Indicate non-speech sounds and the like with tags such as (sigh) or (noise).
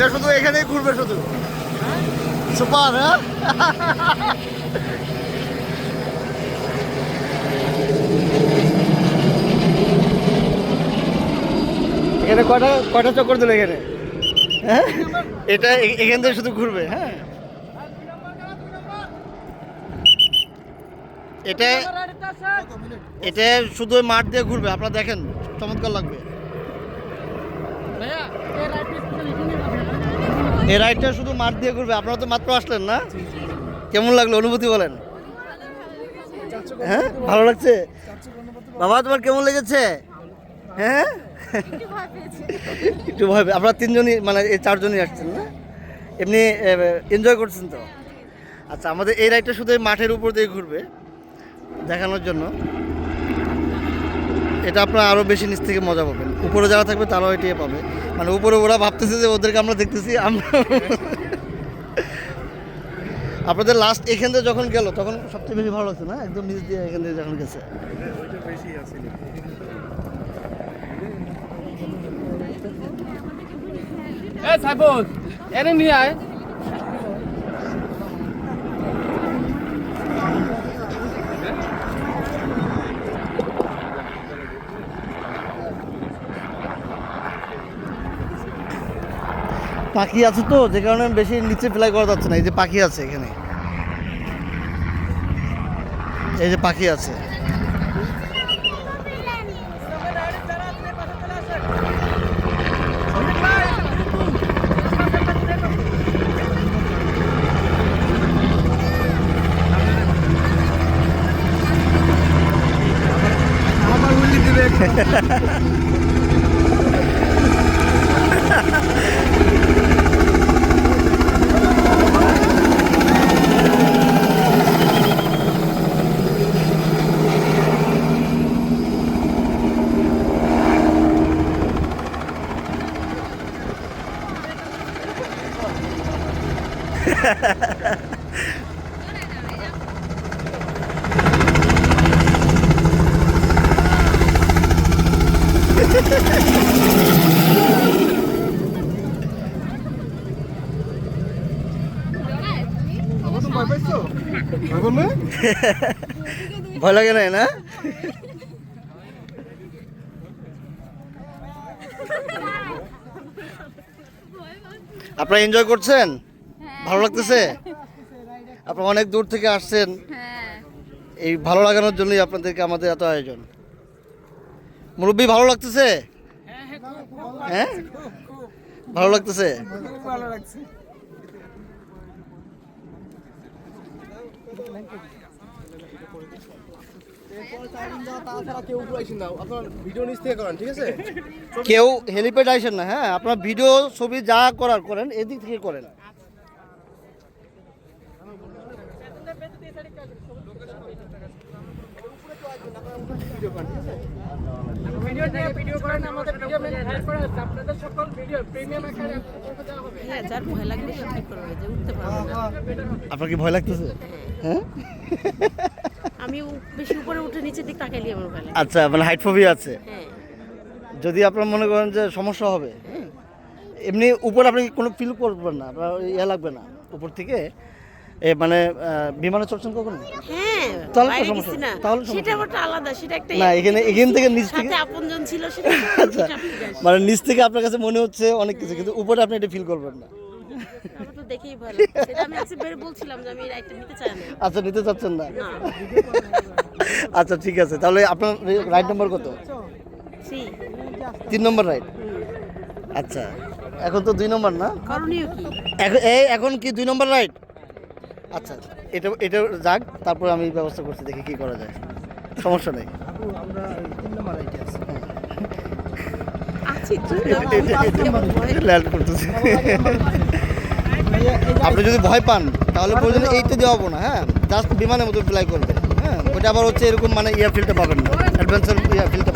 এটা শুধু এখানেই ঘুরবে শুধু। সুপার হ্যাঁ? এখানে কয়টা কয়টা চক্কর দিল এখানে? হ্যাঁ? এটা এখান থেকে শুধু ঘুরবে হ্যাঁ? এটা এটা শুধু মাঠ দিয়ে ঘুরবে আপনারা দেখেন চমৎকার লাগবে। এই রাইডটা শুধু মাঠ দিয়ে ঘুরবে, আপনারা তো মাত্র আসলেন না? কেমন লাগল, অনুভূতি বলেন? হ্যাঁ ভালো লাগছে? বাবা, তোমার কেমন লেগেছে? হ্যাঁ? একটু ভয় আপনারা তিনজনই মানে এই চারজনই আসছেন না? এমনি এনজয় করছেন তো? আচ্ছা আমাদের এই রাইডটা শুধু মাঠের উপর দিয়ে ঘুরবে, দেখানোর জন্য। এটা আপনারা আরও বেশি নিচ থেকে মজা পাবেন। উপরে যারা থাকবে তারাও এটিয়ে পাবে। মানে উপরে ওরা ভাবতেছে যে ওদেরকে আমরা দেখতেছি, আমরা আপনাদের লাস্ট এখান থেকে যখন গেল, তখন সবচেয়ে বেশি ভালো লাগছে না? একদম নিচ দিয়ে এখান থেকে যখন গেছে। এ সাইবুল এনে নিয়ে আয়। পাখি আছে তো যে কারণে বেশি নিচে ফ্লাই করা যাচ্ছে না এই যে পাখি আছে এখানে। এই যে পাখি আছে। (laughs) ভয় লাগে না? না আপনারা এনজয় করছেন? ভালো লাগতেছে? আপনারা অনেক দূর থেকে আসছেন। হ্যাঁ। এই ভালো লাগানোর জন্যই আপনাদেরকে আমাদের এত আয়োজন। মুরব্বী ভালো লাগতেছে? হ্যাঁ? ভালো লাগতেছে? কেউ না আপনার ভিডিও নিচ থেকে করেন ঠিক আছে কেউ হেলিপ্যাড আসেন না হ্যাঁ? আপনার ভিডিও ছবি যা করার করেন এদিক থেকে করেন ভিডিও নিয়ে ভিডিও করেন আমাদের ভিডিও মেনে হেল্প করে আপনাদের সকল ভিডিও প্রিমিয়াম আকারে আপনাদের দেওয়া হবে হ্যাঁ যার ভয় লাগবে সে কি করবে যে উঠতে পারবে না আপনার কি ভয় লাগতেছে? হ্যাঁ? আমি বেশি উপরে উঠে নিচের দিক তাকাইলে আমার ভয় লাগে। আচ্ছা মানে হাইট ফোবিয়া আছে? হ্যাঁ। যদি আপনার মনে করেন যে সমস্যা হবে এমনি উপর আপনি কোনো ফিল করবেন না ইয়ে লাগবে না উপর থেকে। এ মানে বিমানে চড়ছেন কখনো? হ্যাঁ তাহলে তো সমস্যা তাহলে সেটা নেই। আলাদা সেটা একটা না এখানে এখান থেকে নিচ থেকে আপনজন ছিল সেটা আচ্ছা। মানে নিচ থেকে আপনার কাছে মনে হচ্ছে অনেক কিছু কিন্তু উপরে আপনি এটা ফিল করবেন না। দেখেই ভয় (laughs) সেটা আমি আজকে বলছিলাম যে আমি রাইডটা নিতে চাই না। আচ্ছা নিতে চাচ্ছেন না? আচ্ছা ঠিক আছে। তাহলে আপনার রাইড নাম্বার কত? তিন নম্বর রাইড আচ্ছা এখন তো দুই নম্বর না? করণীয় কি? এখন এই এখন কি দুই নম্বর রাইড আচ্ছা এটা এটা যাক তারপর আমি ব্যবস্থা করছি দেখি কি করা যায়। সমস্যা নেই। করতেছি। আপনি যদি ভয় পান তাহলে প্রয়োজনে এইটা দেওয়া হব না হ্যাঁ? জাস্ট বিমানের মতো ফ্লাই করবে হ্যাঁ? ওটা আবার হচ্ছে এরকম মানে ইয়ার ফিলটা পাবেন না। অ্যাডভেঞ্চার ইয়ার ফিলটা